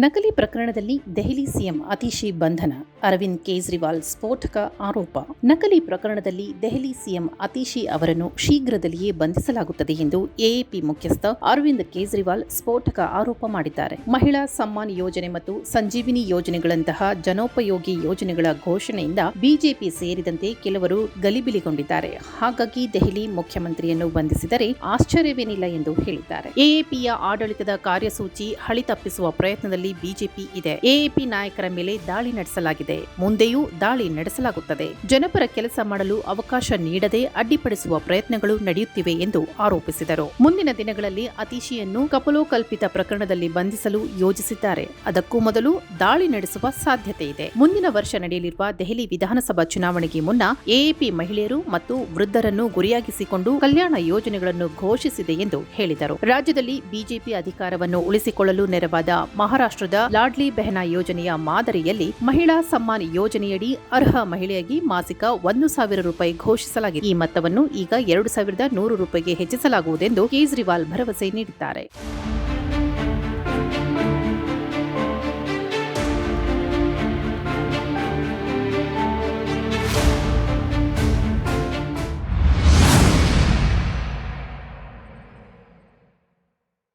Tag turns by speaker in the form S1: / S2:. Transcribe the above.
S1: ನಕಲಿ ಪ್ರಕರಣದಲ್ಲಿ ದೆಹಲಿ ಸಿಎಂ ಅತಿಶಿ ಬಂಧನ. ಅರವಿಂದ್ ಕೇಜ್ರಿವಾಲ್ ಸ್ಫೋಟಕ ಆರೋಪ. ನಕಲಿ ಪ್ರಕರಣದಲ್ಲಿ ದೆಹಲಿ ಸಿಎಂ ಅತಿಶಿ ಅವರನ್ನು ಶೀಘ್ರದಲ್ಲಿಯೇ ಬಂಧಿಸಲಾಗುತ್ತದೆ ಎಂದು ಎಎಪಿ ಮುಖ್ಯಸ್ಥ ಅರವಿಂದ್ ಕೇಜ್ರಿವಾಲ್ ಸ್ಫೋಟಕ ಆರೋಪ ಮಾಡಿದ್ದಾರೆ. ಮಹಿಳಾ ಸಮ್ಮಾನ್ ಯೋಜನೆ ಮತ್ತು ಸಂಜೀವಿನಿ ಯೋಜನೆಗಳಂತಹ ಜನೋಪಯೋಗಿ ಯೋಜನೆಗಳ ಘೋಷಣೆಯಿಂದ ಬಿಜೆಪಿ ಸೇರಿದಂತೆ ಕೆಲವರು ಗಲಿಬಿಲಿಗೊಂಡಿದ್ದಾರೆ. ಹಾಗಾಗಿ ದೆಹಲಿ ಮುಖ್ಯಮಂತ್ರಿಯನ್ನು ಬಂಧಿಸಿದರೆ ಆಶ್ಚರ್ಯವೇನಿಲ್ಲ ಎಂದು ಹೇಳಿದ್ದಾರೆ. ಎಎಪಿಯ ಆಡಳಿತದ ಕಾರ್ಯಸೂಚಿ ಹಳಿ ತಪ್ಪಿಸುವ ಪ್ರಯತ್ನದಲ್ಲಿ ಬಿಜೆಪಿ ಇದೆ. ಎಎಪಿ ನಾಯಕರ ಮೇಲೆ ದಾಳಿ ನಡೆಸಲಾಗಿದೆ. ಮುಂದೆಯೂ ದಾಳಿ ನಡೆಸಲಾಗುತ್ತದೆ. ಜನಪರ ಕೆಲಸ ಮಾಡಲು ಅವಕಾಶ ನೀಡದೆ ಅಡ್ಡಿಪಡಿಸುವ ಪ್ರಯತ್ನಗಳು ನಡೆಯುತ್ತಿವೆ ಎಂದು ಆರೋಪಿಸಿದರು. ಮುಂದಿನ ದಿನಗಳಲ್ಲಿ ಅತಿಶಿಯನ್ನು ಕಪಲೋಕಲ್ಪಿತ ಪ್ರಕರಣದಲ್ಲಿ ಬಂಧಿಸಲು ಯೋಜಿಸಿದ್ದಾರೆ. ಅದಕ್ಕೂ ಮೊದಲು ದಾಳಿ ನಡೆಸುವ ಸಾಧ್ಯತೆ ಇದೆ. ಮುಂದಿನ ವರ್ಷ ನಡೆಯಲಿರುವ ದೆಹಲಿ ವಿಧಾನಸಭಾ ಚುನಾವಣೆಗೆ ಮುನ್ನ ಎಎಪಿ ಮಹಿಳೆಯರು ಮತ್ತು ವೃದ್ಧರನ್ನು ಗುರಿಯಾಗಿಸಿಕೊಂಡು ಕಲ್ಯಾಣ ಯೋಜನೆಗಳನ್ನು ಘೋಷಿಸಿದೆ ಎಂದು ಹೇಳಿದರು. ರಾಜ್ಯದಲ್ಲಿ ಬಿಜೆಪಿ ಅಧಿಕಾರವನ್ನು ಉಳಿಸಿಕೊಳ್ಳಲು ನೆರವಾದ ಮಹಾರಾಷ್ಟ್ರದ ಲಾಡ್ಲಿ ಬೆಹನಾ ಯೋಜನೆಯ ಮಾದರಿಯಲ್ಲಿ ಮಹಿಳಾ ಸಮ್ಮಾನ್ ಯೋಜನೆಯಡಿ ಅರ್ಹ ಮಹಿಳೆಯಾಗಿ ಮಾಸಿಕ ಒಂದು ಸಾವಿರ ರೂಪಾಯಿ ಘೋಷಿಸಲಾಗಿದೆ. ಈ ಮೊತ್ತವನ್ನು ಈಗ ಎರಡು ಸಾವಿರದ ನೂರು ರೂಪಾಯಿಗೆ ಹೆಚ್ಚಿಸಲಾಗುವುದೆಂದು ಕೇಜ್ರಿವಾಲ್ ಭರವಸೆ ನೀಡಿದ್ದಾರೆ.